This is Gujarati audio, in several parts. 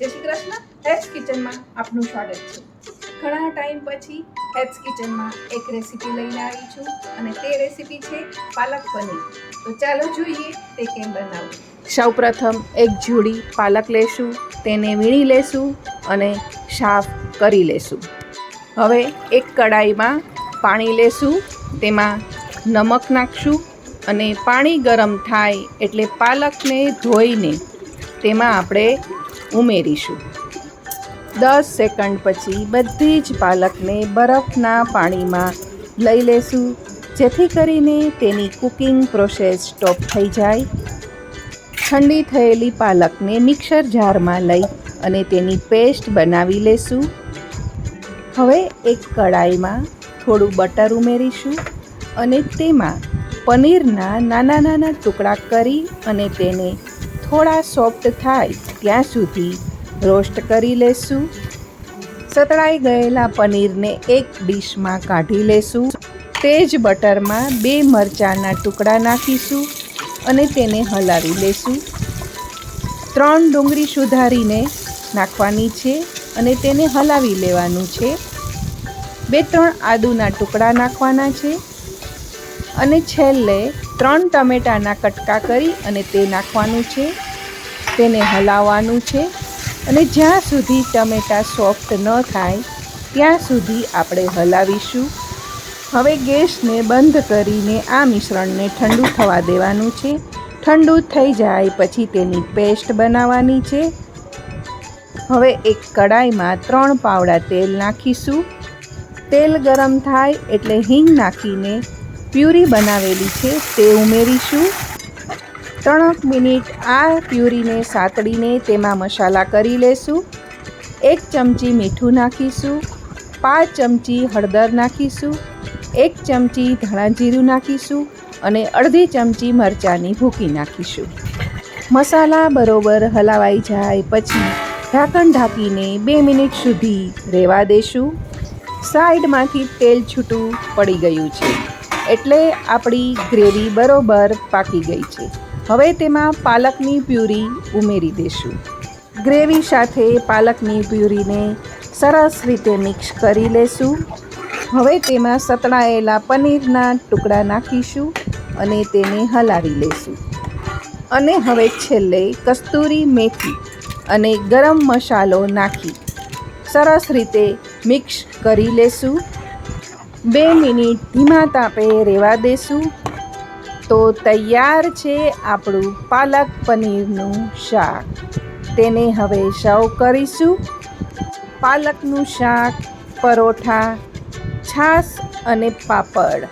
જય શ્રી કૃષ્ણ હેચ કિચનમાં આપનું સ્વાગત છે. ઘણા ટાઈમ પછી હેચ કિચનમાં એક રેસીપી લઈને આવી છું અને તે રેસીપી છે પાલક પનીર. તો ચાલો જોઈએ તે કેમ બનાવવું સૌપ્રથમ એક જોડી પાલક લેશું, તેને વીણી લેશું અને સાફ કરી લેશું. હવે એક કડાઈમાં પાણી લેશું, તેમાં નમક નાખશું અને પાણી ગરમ થાય એટલે પાલકને ધોઈને તેમાં આપણે ઉમેરીશું. દસ સેકન્ડ પછી બધી જ પાલકને બરફના પાણીમાં લઈ લેશું, જેથી કરીને તેની કુકિંગ પ્રોસેસ સ્ટોપ થઈ જાય. ઠંડી થયેલી પાલકને મિક્સર જારમાં લઈ અને તેની પેસ્ટ બનાવી લેશું. હવે એક કડાઈમાં થોડું બટર ઉમેરીશું અને તેમાં પનીરના નાના નાના ટુકડા કરી અને તેને થોડા સોફ્ટ થાય ત્યાં સુધી રોસ્ટ કરી લેશું. સતળાઈ ગયેલા પનીરને એક ડીશમાં કાઢી લેશું. તે જ બટરમાં બે મરચાંના ટુકડા નાખીશું અને તેને હલાવી લેશું. ત્રણ ડુંગળી સુધારીને નાખવાની છે અને તેને હલાવી લેવાનું છે. બે ત્રણ આદુના ટુકડા નાખવાના છે અને છેલ્લે ત્રણ ટમેટાના કટકા કરી અને તે નાખવાનું છે. તેને હલાવવાનું છે અને જ્યાં સુધી ટમેટા સોફ્ટ ન થાય, ત્યાં સુધી આપણે હલાવીશું. હવે ગેસને બંધ કરીને આ મિશ્રણને ઠંડુ થવા દેવાનું છે. ઠંડુ થઈ જાય પછી તેની પેસ્ટ બનાવવાની છે. હવે એક કડાઈમાં ત્રણ પાવડા તેલ નાખીશું. તેલ ગરમ થાય એટલે હિંગ નાખીને પ્યુરી બનાવેલી છે, તે ઉમેરીશું. ત્રણક મિનિટ આ પ્યુરીને સાતડીને તેમાં મસાલા કરી લેશું. એક ચમચી મીઠું નાખીશું. પાંચ ચમચી હળદર નાખીશું. એક ચમચી ધાણા જીરું નાખીશું અને અડધી ચમચી મરચાંની ભૂકી નાખીશું. મસાલા બરોબર હલાવાઈ જાય પછી ઢાંકણ ઢાંકીને બે મિનિટ સુધી રહેવા દેશું. સાઈડમાંથી તેલ છૂટું પડી ગયું છે. એટલે આપણી ગ્રેવી બરોબર પાકી ગઈ છે. હવે તેમાં પાલકની પ્યુરી ઉમેરી દેશું. ગ્રેવી સાથે પાલકની પ્યુરીને સરસ રીતે મિક્સ કરી લેશું. હવે તેમાં સતળાયેલા પનીરના ટુકડા નાખીશું અને તેને હલાવી લેશું. અને હવે છેલ્લે કસ્તુરી મેથી અને ગરમ મસાલો નાખી સરસ રીતે મિક્સ કરી લેશું. બે મિનિટ ધીમા તાપે રહેવા દેશું. તો તૈયાર છે આપણું પાલક પનીરનું શાક. તેને હવે સર્વ કરીશું. પાલકનું શાક, પરોઠા, છાશ અને પાપડ.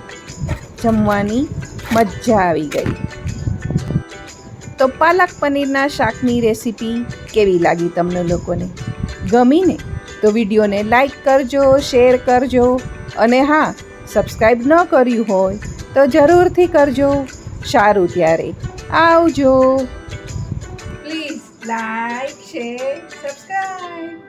જમવાની મજા આવી ગઈ. તો પાલક પનીરના શાકની રેસીપી કેવી લાગી તમને લોકોને? ગમીને? તો વિડીયોને લાઈક કરજો, શેર કરજો. અને હા સબસ્ક્રાઈબ ન કર્યું હોય તો જરૂરથી કરજો. સારું ત્યારે. આવજો. Please like share subscribe